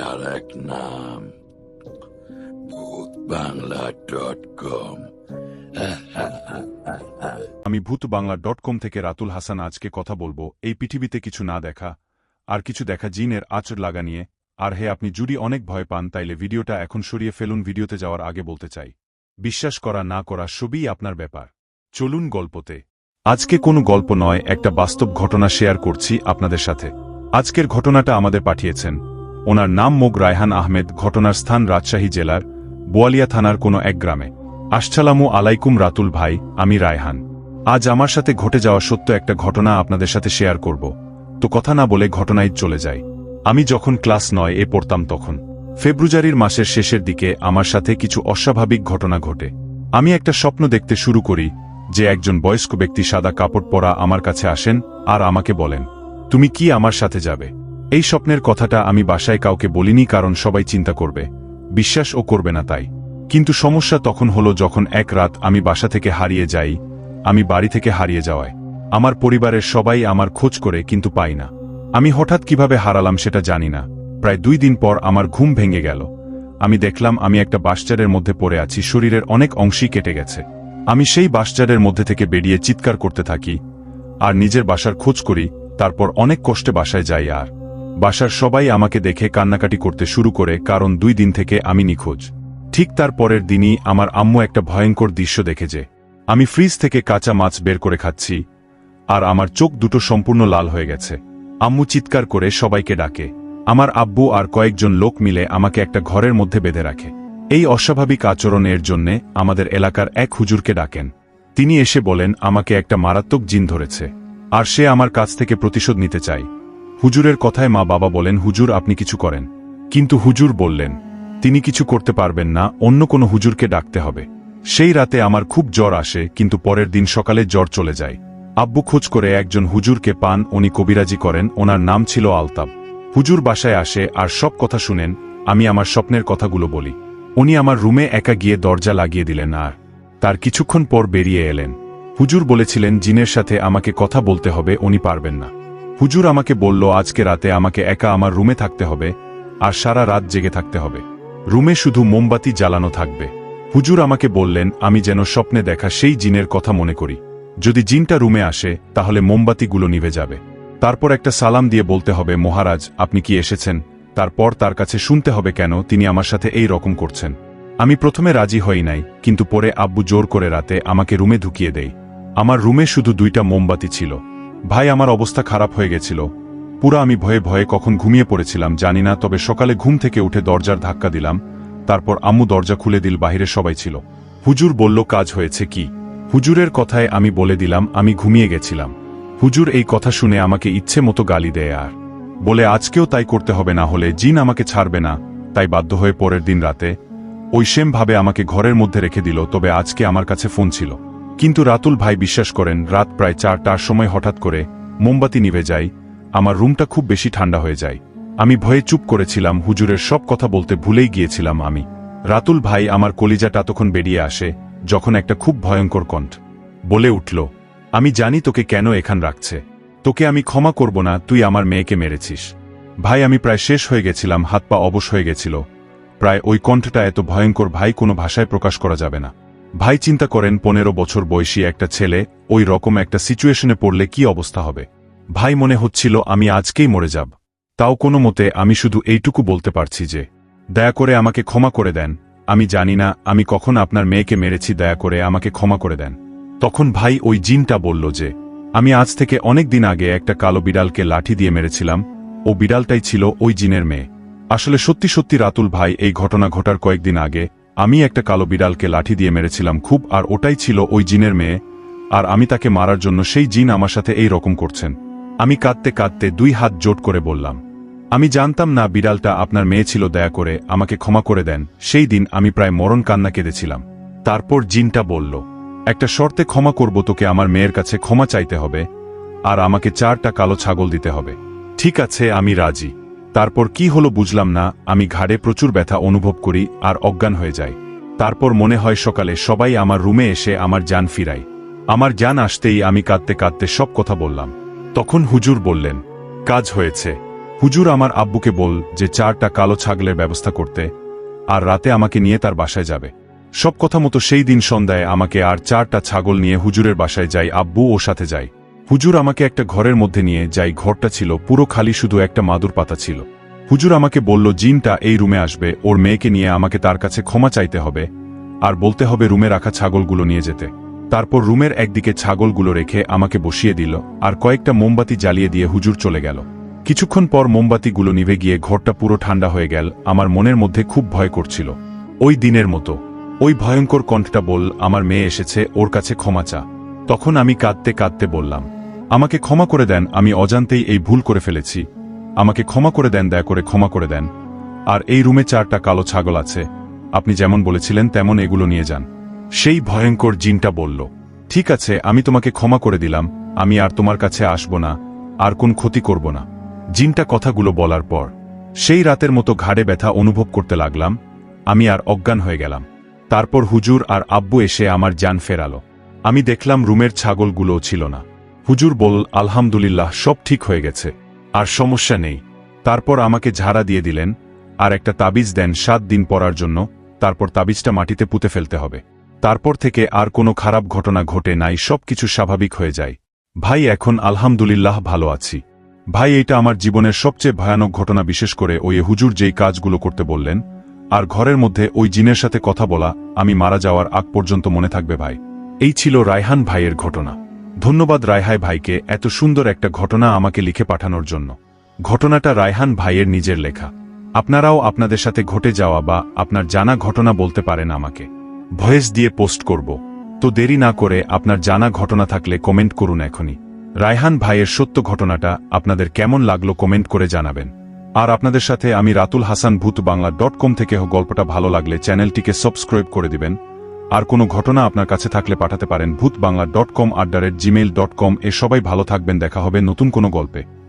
আর এক নাম। ভূত বাংলা ডট কম। আমি ভূত বাংলা ডট কম থেকে রাতুল হাসান আজকে কথা বলব। এই পৃথিবীতে কিছু না দেখা, আর কিছু দেখা জিনের আচর লাগা নিয়ে। আর হে, আপনি জুড়ি অনেক ভয় পান, তাইলে ভিডিওটা এখন সরিয়ে ফেলুন, ভিডিওতে যাওয়ার আগে বলতে চাই। বিশ্বাস করা, না করা সবই আপনার ব্যাপার। চলুন গল্পতে। আজকে কোনো গল্প নয়, একটা বাস্তব ঘটনা শেয়ার করছি আপনাদের সাথে। আজকের ঘটনাটা আমাদের পাঠিয়েছেন ওনার নাম মোগ রায়হান আহমেদ, ঘটনার স্থান রাজশাহী জেলার বোয়ালিয়া থানার কোনো এক গ্রামে। আসসালামু আলাইকুম রাতুল ভাই, আমি রায়হান। আজ আমার সাথে ঘটে যাওয়া সত্য একটা ঘটনা আপনাদের সাথে শেয়ার করব। তো কথা না বলে ঘটনায় চলে যাই। আমি যখন ক্লাস নয় এ পড়তাম তখন। ফেব্রুয়ারির মাসের শেষের দিকে আমার সাথে কিছু অস্বাভাবিক ঘটনা ঘটে। আমি একটা স্বপ্ন দেখতে শুরু করি যে একজন বয়স্ক ব্যক্তি সাদা কাপড় পরা আমার কাছে আসেন আর আমাকে বলেন, তুমি কি আমার সাথে যাবে? এই স্বপ্নের কথাটা আমি বাসায় কাউকে বলিনি কারণ সবাই চিন্তা করবে। বিশ্বাস ও করবে না তাই। কিন্তু সমস্যা তখন হলো যখন এক রাত আমি বাসা থেকে হারিয়ে যাই, আমি বাড়ি থেকে হারিয়ে যাওয়ায়। আমার পরিবারের সবাই আমার খোঁজ করে কিন্তু পাই না। আমি হঠাৎ কীভাবে হারালাম সেটা জানি না। প্রায় দুই দিন পর আমার ঘুম ভেঙে গেল। আমি দেখলাম আমি একটা বাসচারের মধ্যে পড়ে আছি, শরীরের অনেক অংশই কেটে গেছে। আমি সেই বাসচারের মধ্যে থেকে বেরিয়ে চিৎকার করতে থাকি, আর নিজের বাসার খোঁজ করি, তারপর অনেক কষ্টে বাসায় যাই আর বাসার সবাই আমাকে দেখে কান্নাকাটি করতে শুরু করে, কারণ দুই দিন থেকে আমি নিখোঁজ। ঠিক তার পরের দিনই আমার আম্মু একটা ভয়ঙ্কর দৃশ্য দেখে যে, আমি ফ্রিজ থেকে কাঁচা মাছ বের করে খাচ্ছি, আর আমার চোখ দুটো সম্পূর্ণ লাল হয়ে গেছে। আম্মু চিৎকার করে সবাইকে ডাকে। আমার আব্বু আর কয়েকজন লোক মিলে আমাকে একটা ঘরের মধ্যে বেঁধে রাখে। এই অস্বাভাবিক আচরণের জন্যে আমাদের এলাকার এক হুজুরকে ডাকেন। তিনি এসে বলেন, আমাকে একটা মারাত্মক জিন ধরেছে, আর সে আমার কাছ থেকে প্রতিশোধ নিতে চায়। হুজুরের কথায় মা বাবা বলেন, হুজুর, আপনি কিছু করেন। কিন্তু হুজুর বললেন, তিনি কিছু করতে পারবেন না, অন্য কোনো হুজুরকে ডাকতে হবে। সেই রাতে আমার খুব জ্বর আসে, কিন্তু পরের দিন সকালে জ্বর চলে যায়। আব্বু খোঁজ করে একজন হুজুরকে পান, উনি কবিরাজি করেন, ওনার নাম ছিল আলতাব। হুজুর বাসায় আসে আর সব কথা শুনেন, আমি আমার স্বপ্নের কথাগুলো বলি। উনি আমার রুমে একা গিয়ে দরজা লাগিয়ে দিলেন আর তার কিছুক্ষণ পর বেরিয়ে এলেন। হুজুর বলেছিলেন, জিনের সাথে আমাকে কথা বলতে হবে, উনি পারবেন না। হুজুর আমাকে বলল, আজকে রাতে আমাকে একা আমার রুমে থাকতে হবে আর সারা রাত জেগে থাকতে হবে। রুমে শুধু মোমবাতি জ্বালানো থাকবে। হুজুর আমাকে বললেন, আমি যেন স্বপ্নে দেখা সেই জিনের কথা মনে করি। যদি জিনটা রুমে আসে, তাহলে মোমবাতিগুলো নিভে যাবে। তারপর একটা সালাম দিয়ে বলতে হবে, মহারাজ, আপনি কি এসেছেন? তারপর তার কাছে শুনতে হবে কেন? তিনি আমার সাথে এই রকম করছেন। আমি প্রথমে রাজি হই নাই, কিন্তু পরে আব্বু জোর করে রাতে আমাকে রুমে ঢুকিয়ে দেই আমার রুমে শুধু দুইটা মোমবাতি ছিল। ভাই, আমার অবস্থা খারাপ হয়ে গেছিল। পুরা আমি ভয়ে ভয়ে কখন ঘুমিয়ে পড়েছিলাম, জানি না, তবে সকালে ঘুম থেকে উঠে দরজার ধাক্কা দিলাম, তারপর আম্মু দরজা খুলে দিল বাহিরে সবাই ছিল। হুজুর বলল, কাজ হয়েছে কি? হুজুরের কথায় আমি বলে দিলাম, আমি ঘুমিয়ে গেছিলাম। হুজুর এই কথা শুনে আমাকে ইচ্ছে মতো গালি দেয় আর। বলে, আজকেও তাই করতে হবে না হলে জিন আমাকে ছাড়বে না। তাই বাধ্য হয়ে পরের দিন রাতে ওই সেম ভাবে আমাকে ঘরের মধ্যে রেখে দিল, তবে আজকে আমার কাছে ফোন ছিল। কিন্তু রাতুল ভাই বিশ্বাস করেন, রাত প্রায় চারটার সময় হঠাৎ করে মোমবাতি নিভে যায়, আমার রুমটা খুব বেশি ঠান্ডা হয়ে যায়। আমি ভয়ে চুপ করেছিলাম, হুজুরের সব কথা বলতে ভুলেই গিয়েছিলাম আমি। রাতুল ভাই আমার কলিজাটা তখন বেরিয়ে আসে, যখন একটা খুব ভয়ঙ্কর কণ্ঠ বলে উঠল, আমি জানি তোকে কেন এখান রাখছে। তোকে আমি ক্ষমা করব না, তুই আমার মেয়েকে মেরেছিস। ভাই, আমি প্রায় শেষ হয়ে গেছিলাম, হাত পা অবশ হয়ে গেছিল। প্রায় ওই কণ্ঠটা এত ভয়ঙ্কর ভাই কোনো ভাষায় প্রকাশ করা যাবে না। ভাই চিন্তা করেন পনেরো বছর বয়সী একটা ছেলে ওই রকম একটা সিচুয়েশনে পড়লে কি অবস্থা হবে। ভাই মনে হচ্ছিল, আমি আজকেই মরে যাব। তাও কোনো মতে আমি শুধু এইটুকু বলতে পারছি যে, দয়া করে আমাকে ক্ষমা করে দেন। আমি জানি না, আমি কখন আপনার মেয়েকে মেরেছি, দয়া করে আমাকে ক্ষমা করে দেন। তখন ভাই ওই জিনটা বলল যে, আমি আজ থেকে অনেক দিন আগে একটা কালো বিড়ালকে লাঠি দিয়ে মেরেছিলাম। ও বিড়ালটাই ছিল ওই জিনের মেয়ে। আসলে সত্যি সত্যি রাতুল ভাই এই ঘটনা ঘটার কয়েকদিন আগে আমি একটা কালো বিড়ালকে লাঠি দিয়ে মেরেছিলাম খুব, আর ওটাই ছিল ওই জিনের মেয়ে, আর আমি তাকে মারার জন্য সেই জিন আমার সাথে এই রকম করছেন। আমি কাঁদতে কাঁদতে দুই হাত জোট করে বললাম, আমি জানতাম না বিড়ালটা আপনার মেয়ে ছিল, দয়া করে আমাকে ক্ষমা করে দেন। সেই দিন আমি প্রায় মরণ কান্না কেঁদেছিলাম। তারপর জিনটা বলল, একটা শর্তে ক্ষমা করব তোকে, আমার মেয়ের কাছে ক্ষমা চাইতে হবে, আর আমাকে চারটা কালো ছাগল দিতে হবে। ঠিক আছে, আমি রাজি। তারপর কি হলো বুঝলাম না, আমি ঘাড়ে প্রচুর ব্যথা অনুভব করি আর অজ্ঞান হয়ে যাই। তারপর মনে হয় সকালে সবাই আমার রুমে এসে আমার যান ফিরাই আমার যান আসতেই আমি কাঁদতে কাঁদতে সব কথা বললাম। তখন হুজুর বললেন, কাজ হয়েছে। হুজুর আমার আব্বুকে বল যে চারটা কালো ছাগলের ব্যবস্থা করতে, আর রাতে আমাকে নিয়ে তার বাসায় যাবে। সব কথা মতো সেই দিন সন্ধ্যায় আমাকে আর চারটা ছাগল নিয়ে হুজুরের বাসায় যাই, আব্বু ও সাথে যাই হুজুর আমাকে একটা ঘরের মধ্যে নিয়ে যাই, ঘরটা ছিল পুরো খালি, শুধু একটা মাদুর পাতা ছিল। হুজুর আমাকে বলল, জিনটা এই রুমে আসবে, ওর মেয়েকে নিয়ে আমাকে তার কাছে ক্ষমা চাইতে হবে আর বলতে হবে রুমে রাখা ছাগলগুলো নিয়ে যেতে। তারপর রুমের একদিকে ছাগলগুলো রেখে আমাকে বসিয়ে দিল আর কয়েকটা মোমবাতি জ্বালিয়ে দিয়ে হুজুর চলে গেল। কিছুক্ষণ পর মোমবাতিগুলো নিভে গিয়ে ঘরটা পুরো ঠান্ডা হয়ে গেল, আমার মনের মধ্যে খুব ভয় করছিল। ওই দিনের মতো, ওই ভয়ঙ্কর কণ্ঠটা বল আমার মেয়ে এসেছে, ওর কাছে ক্ষমা চা। তখন আমি কাঁদতে কাঁদতে বললাম আমাকে ক্ষমা করে দেন, আমি অজান্তেই এই ভুল করে ফেলেছি। আমাকে ক্ষমা করে দেন, দয়া করে ক্ষমা করে দেন। আর এই রুমে চারটা কালো ছাগল আছে। আপনি যেমন বলেছিলেন, তেমন এগুলো নিয়ে যান। সেই ভয়ঙ্কর জিনটা বলল, ঠিক আছে, আমি তোমাকে ক্ষমা করে দিলাম, আমি আর তোমার কাছে আসব না, আর কোন ক্ষতি করব না। জিনটা কথাগুলো বলার পর, সেই রাতের মতো ঘাড়ে ব্যথা অনুভব করতে লাগলাম, আমি আর অজ্ঞান হয়ে গেলাম। তারপর হুজুর আর আব্বু এসে আমার যান ফেরালো। আমি দেখলাম রুমের ছাগলগুলোও ছিল না। হুজুর বল আলহামদুলিল্লাহ, সব ঠিক হয়ে গেছে। আর সমস্যা নেই। তারপর আমাকে ঝাড়া দিয়ে দিলেন, আর একটা তাবিজ দেন সাত দিন পরার জন্য, তারপর তাবিজটা মাটিতে পুঁতে ফেলতে হবে। তারপর থেকে আর কোনো খারাপ ঘটনা ঘটে নাই, সবকিছু স্বাভাবিক হয়ে যায়। ভাই, এখন আলহামদুলিল্লাহ ভালো আছি। ভাই এটা আমার জীবনের সবচেয়ে ভয়ানক ঘটনা, বিশেষ করে ওই হুজুর যেই কাজগুলো করতে বললেন। আর ঘরের মধ্যে ওই জিনের সাথে কথা বলা, আমি মারা যাওয়ার আগ পর্যন্ত মনে থাকবে ভাই। এই ছিল রায়হান ভাইয়ের ঘটনা। ধন্যবাদ রায়হাই ভাইকে এত সুন্দর একটা ঘটনা আমাকে লিখে পাঠানোর জন্য। ঘটনাটা রায়হান ভাইয়ের নিজের লেখা। আপনারাও আপনাদের সাথে ঘটে যাওয়া বা আপনার জানা ঘটনা বলতে পারেন আমাকে। ভয়েস দিয়ে পোস্ট করব। তো দেরি না করে আপনার জানা ঘটনা থাকলে কমেন্ট করুন এখনই। রায়হান ভাইয়ের সত্য ঘটনাটা আপনাদের কেমন লাগল কমেন্ট করে জানাবেন। আর আপনাদের সাথে আমি রাতুল হাসান ভূত বাংলা ডট কম থেকে গল্পটা ভালো লাগলে চ্যানেলটিকে সাবস্ক্রাইব করে দিবেন। আর কোনো ঘটনা আপনার কাছে থাকলে পাঠাতে পারেন Bhoot Bangla dot com at the rate Gmail dot com. এ সবাই ভালো থাকবেন, দেখা হবে নতুন কোনো গল্পে।